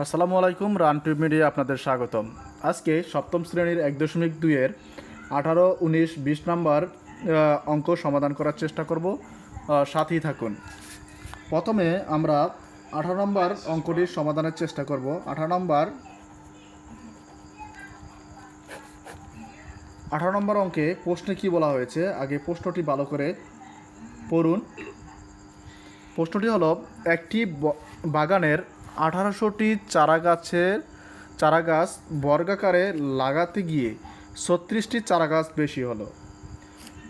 আসসালামু আলাইকুম, run tube media আপনাদের স্বাগতম। আজকে সপ্তম শ্রেণির এক দশমিক দুইয়ের আঠারো, উনিশ, বিশ নাম্বার অঙ্ক সমাধান করার চেষ্টা করব। সাথেই থাকুন। প্রথমে আমরা আঠারো নম্বর অঙ্কটির সমাধানের চেষ্টা করব। আঠারো নম্বর আঠারো নম্বর অঙ্কে প্রশ্নে কি বলা হয়েছে? আগে প্রশ্নটি ভালো করে পড়ুন। প্রশ্নটি হলো, একটি বাগানের আঠারোশোটি চারা গাছের চারা গাছ বর্গাকারে লাগাতে গিয়ে ছত্রিশটি চারা গাছ বেশি হলো।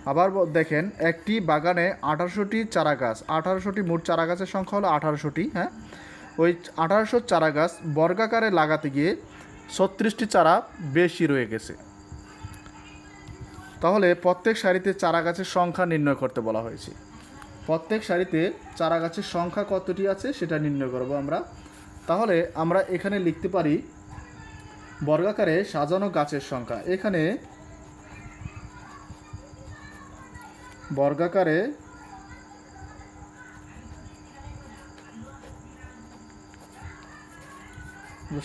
আবার দেখেন, একটি বাগানে আঠারোশোটি চারা গাছ আঠারোশোটি মোট চারা গাছের সংখ্যা হলো আঠারোশোটি হ্যাঁ? ওই আঠারোশো চারা গাছ বর্গাকারে লাগাতে গিয়ে ছত্রিশটি চারা বেশি রয়ে গেছে। তাহলে প্রত্যেক সারিতে চারা গাছের সংখ্যা নির্ণয় করতে বলা হয়েছে। প্রত্যেক সারিতে চারা গাছের সংখ্যা কতটি আছে সেটা নির্ণয় করব আমরা। তাহলে আমরা এখানে লিখতে পারি বর্গাকারে সাজানো গাছের সংখ্যা। এখানে বর্গাকারে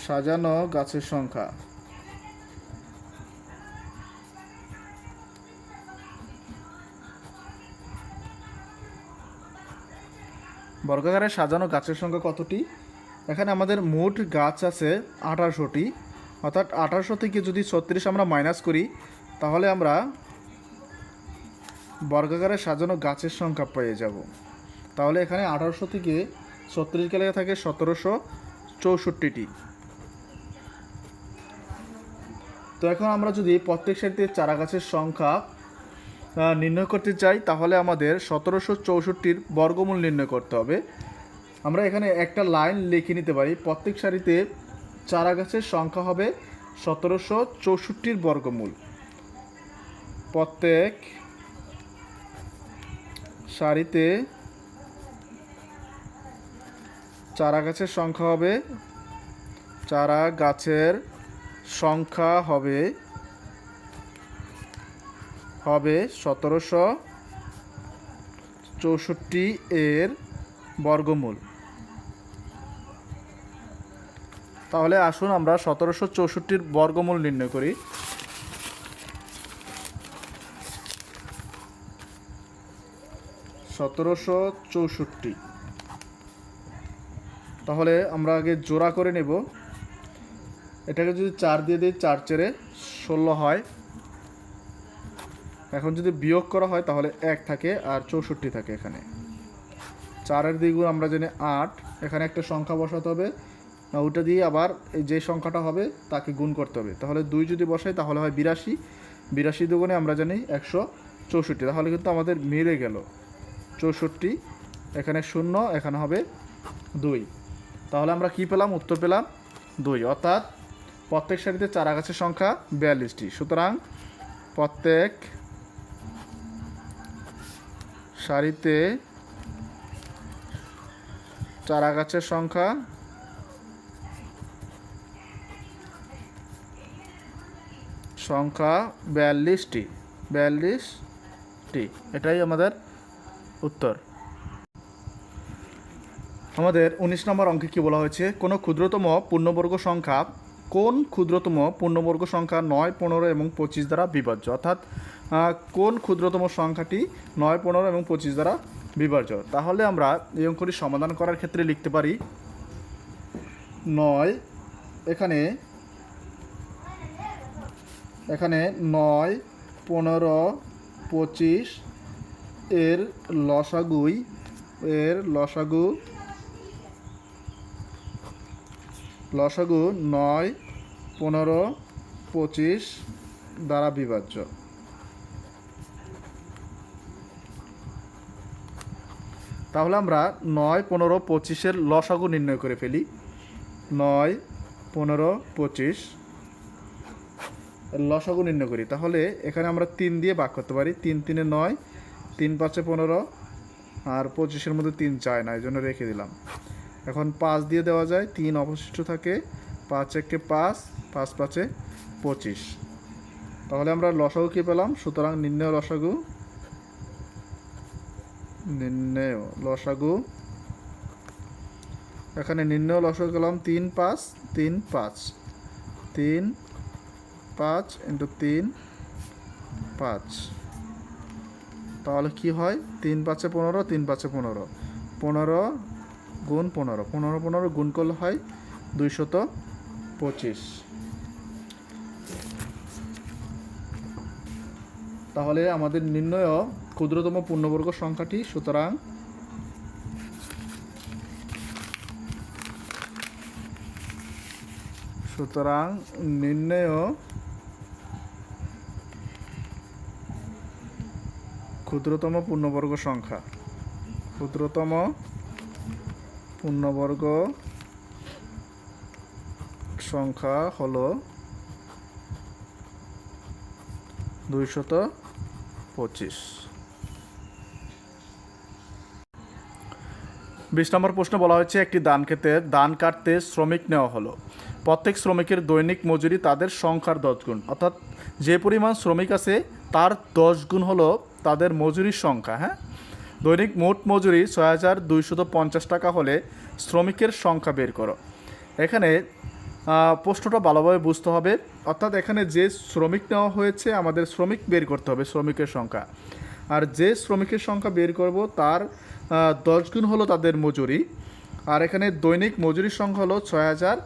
সাজানো গাছের সংখ্যা। বর্গাকারে সাজানো গাছের সংখ্যা কতটি? এখানে আমাদের মোট গাছ আছে আঠারোশোটি। অর্থাৎ আঠারোশো থেকে যদি ছত্রিশ আমরা মাইনাস করি, তাহলে আমরা বর্গাকারে সাজানো গাছের সংখ্যা পেয়ে যাব। তাহলে এখানে আঠারোশো থেকে ছত্রিশ গেলে থাকে সতেরোশো চৌষট্টিটি। তো এখন আমরা যদি প্রত্যেক সারিতে চারা গাছের সংখ্যা নির্ণয় করতে চাই, তাহলে আমাদের সতেরোশো চৌষট্টির বর্গমূল নির্ণয় করতে হবে। আমরা এখানে একটা লাইন লিখে নিতে পারি। প্রত্যেক সারিতে চারা গাছের সংখ্যা হবে সতেরোশো চৌষট্টির বর্গমূল। প্রত্যেক সারিতে চারা গাছের সংখ্যা হবে, চারা গাছের সংখ্যা হবে হবে সতেরোশো চৌষট্টি এর বর্গমূল। তাহলে আসুন আমরা সতেরোশো চৌষট্টির বর্গমূল নির্ণয় করি। সতেরোশো চৌষট্টি। তাহলে আমরা আগে জোড়া করে নেব। এটাকে যদি চার দিয়ে দিই, চার চেরে ষোলো হয়। এখন যদি বিয়োগ করা হয়, তাহলে এক থাকে আর চৌষট্টি থাকে এখানে। চারের দ্বিগুণ আমরা জানি আট। এখানে একটা সংখ্যা বসাতে হবে। ওটা দিয়ে আবার এই যে সংখ্যাটা হবে, তাকে গুণ করতে হবে। তাহলে দুই যদি বসাই, তাহলে হয় বিরাশি। বিরাশি দুগুণে আমরা জানি একশো চৌষট্টি। তাহলে কিন্তু আমাদের মিলে গেল চৌষট্টি, এখানে শূন্য, এখানে হবে দুই। তাহলে আমরা কি পেলাম? উত্তর পেলাম দুই। অর্থাৎ প্রত্যেক সারিতে চারা গাছের সংখ্যা বিয়াল্লিশটি। সুতরাং প্রত্যেক সারিতে চারা গাছের সংখ্যা সংখ্যা বিয়াল্লিশটি বিয়াল্লিশটি। এটাই আমাদের উত্তর। আমাদের উনিশ নম্বর অঙ্কে কি বলা হয়েছে? কোনো ক্ষুদ্রতম পূর্ণবর্গ সংখ্যা কোন ক্ষুদ্রতম পূর্ণবর্গ সংখ্যা নয়, পনেরো এবং পঁচিশ দ্বারা বিভাজ্য? অর্থাৎ কোন ক্ষুদ্রতম সংখ্যাটি নয়, পনেরো এবং পঁচিশ দ্বারা বিভাজ্য? তাহলে আমরা এই অঙ্কটি সমাধান করার ক্ষেত্রে লিখতে পারি নয়। এখানে এখানে নয়, পনেরো, পঁচিশ এর লসাগুই, এর লসাগু লসাগু নয়, পনেরো, পঁচিশ দ্বারা বিভাজ্য। তাহলে আমরা নয়, পনেরো, পঁচিশের লসাগু নির্ণয় করে ফেলি। নয়, পনেরো, পঁচিশ লসাগু নির্ণয় করি। তাহলে এখানে আমরা তিন দিয়ে ভাগ করতে পারি। তিন, তিনে নয়, তিন পাঁচে পনেরো, আর পঁচিশের মধ্যে তিন চায় না এই জন্য রেখে দিলাম। এখন পাঁচ দিয়ে দেওয়া যায়, তিন অবশিষ্ট থাকে, পাঁচ একে পাঁচ পাঁচ পাঁচে পঁচিশ। তাহলে আমরা লসাগু কী পেলাম? সুতরাং নির্ণয় লসাগু নির্ণয় লসাগু, এখানে নির্ণয় লসক গেলাম তিন পাঁচ তিন পাঁচ, তিন পাঁচ ইন্টু তিন, পাঁচ। তাহলে কি হয়? তিন পাঁচে পনেরো, তিন পাঁচে পনেরো। পনেরো গুণ পনেরো। পনেরো পনেরো গুণ করলে হয় দুইশত পঁচিশ। তাহলে আমাদের নির্ণয় ক্ষুদ্রতম পূর্ণবর্গ সংখ্যাটি, সুতরাং সুতরাং নির্ণয় ক্ষুদ্রতম পূর্ণবর্গ সংখ্যা। ক্ষুদ্রতম পূর্ণবর্গ সংখ্যা হলো দুইশত পঁচিশ। বিশ নম্বর প্রশ্ন বলা হয়েছে, একটি ধান খেতে ধান কাটতে শ্রমিক নেওয়া হলো। প্রত্যেক শ্রমিকের দৈনিক মজুরি তাদের সংখ্যার দশ গুণ। অর্থাৎ যে পরিমাণ শ্রমিক আছে, তার দশ গুণ হলো তাদের মজুরির সংখ্যা হ্যাঁ? দৈনিক মোট মজুরি ছয় হাজার দুইশত পঞ্চাশ টাকা হলে শ্রমিকের সংখ্যা বের করো। এখানে প্রশ্নটা ভালোভাবে বুঝতে হবে। অর্থাৎ এখানে যে শ্রমিক নেওয়া হয়েছে, আমাদের শ্রমিক বের করতে হবে শ্রমিকের সংখ্যা। আর যে শ্রমিকের সংখ্যা বের করব, তার দশ গুণ হলো তাদের মজুরি। আর এখানে দৈনিক মজুরির সংখ্যা হলো ছয় হাজার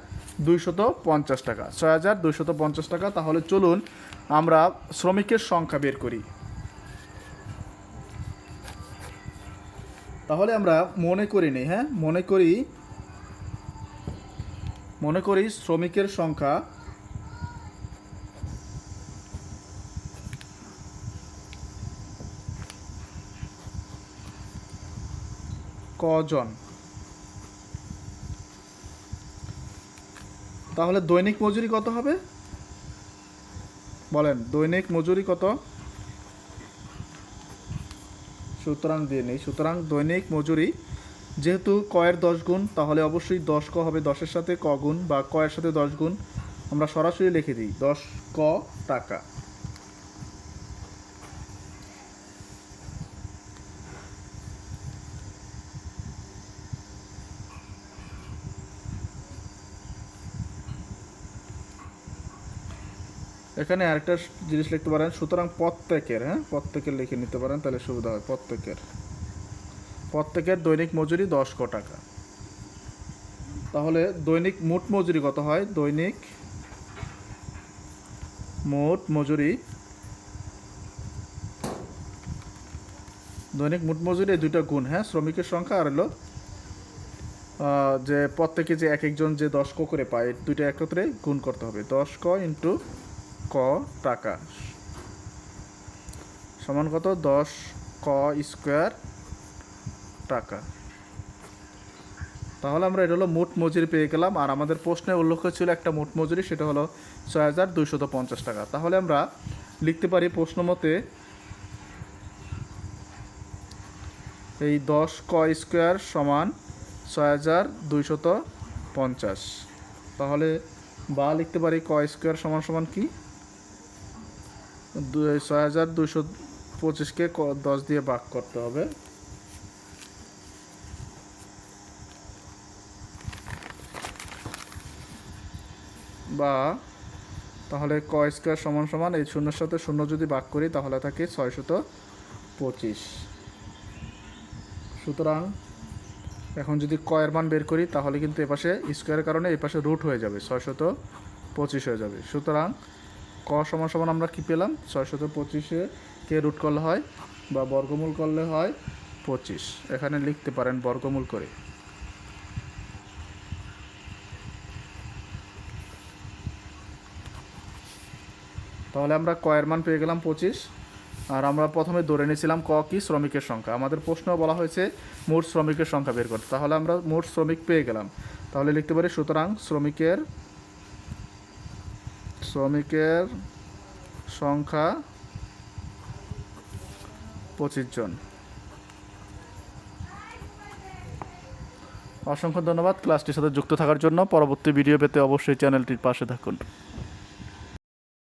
দুইশত পঞ্চাশ টাকা। ছয় হাজার দুইশত পঞ্চাশ টাকা, তাহলে চলুন আমরা শ্রমিকের সংখ্যা বের করি। তাহলে আমরা মনে করি নি হ্যাঁ? মনে করি মনে করি শ্রমিকের সংখ্যা কজন? তাহলে দৈনিক মজুরি কত হবে? বলেন, দৈনিক মজুরি কত? সুতরাং দিয়ে নেই। সুতরাং দৈনিক মজুরি, যেহেতু কয়ের দশ গুণ, তাহলে অবশ্যই দশ ক হবে। দশের সাথে ক গুণ বা কয়ের সাথে দশ গুণ আমরা সরাসরি লিখে দিই। দশ ক টাকা। এখানে আরেকটা জিনিস লিখতে পারেন, সুতরাং প্রত্যেকের হ্যাঁ? প্রত্যেকের লিখে নিতে পারেন, তাহলে সুবিধা হয়, প্রত্যেকের। প্রত্যেকের দৈনিক মজুরি দশ ক টাকা। তাহলে দৈনিক মোট মজুরি কত হয়? দৈনিক মোট মজুরি, দৈনিক মোট মজুরি দুইটা গুণ হ্যাঁ? শ্রমিকের সংখ্যা আর হলো যে প্রত্যেকে যে এক একজন যে দশ ক করে পায় দুইটা একত্রে গুণ করতে হবে। দশ ক ইন্টু ক টাকা? সমান কত? দশ ক স্কোয়ার টাকা। তাহলে আমরা এটা হলো মোট মজুরি পেয়ে গেলাম। আর আমাদের প্রশ্নে উল্লেখ ছিল একটা মোট মজুরি, সেটা হলো ছয় হাজার দুইশত পঞ্চাশ টাকা। তাহলে আমরা লিখতে পারি প্রশ্ন মতে এই দশ ক স্কোয়ার সমান ছয় হাজার দুইশত পঞ্চাশ। তাহলে বা লিখতে পারি ক স্কোয়ার সমান সমান কি? ছয় হাজার দুইশো পঁচিশকে দশ দিয়ে ভাগ করতে হবে। বা তাহলে ক স্কোয়ার সমান সমান এই শূন্যের সাথে শূন্য যদি ভাগ করি, তাহলে থাকে ছয়শত পঁচিশ। সুতরাং এখন যদি কয়ের মান বের করি, তাহলে কিন্তু এপাশে স্কোয়ারের কারণে এপাশে রুট হয়ে যাবে, ছয়শত পঁচিশ হয়ে যাবে। সুতরাং ক সমান সমান আমরা কি পেলাম? ছয়শত পঁচিশে কে রুট করলে হয়? বা বর্গমূল করলে হয় পঁচিশ। এখানে লিখতে পারেন বর্গমূল করে। তাহলে আমরা কয়ের মান পেয়ে গেলাম পঁচিশ। আর আমরা প্রথমে ধরে নিয়েছিলাম ক কি? শ্রমিকের সংখ্যা। আমাদের প্রশ্ন বলা হয়েছে মোট শ্রমিকের সংখ্যা বের করতে। তাহলে আমরা মোট শ্রমিক পেয়ে গেলাম। তাহলে লিখতে পারি সুতরাং শ্রমিকের শ্রমিকের সংখ্যা পঁচিশ জন। অসংখ্য ধন্যবাদ ক্লাসটির সাথে যুক্ত থাকার জন্য। পরবর্তী ভিডিও পেতে অবশ্যই চ্যানেলটির পাশে থাকুন।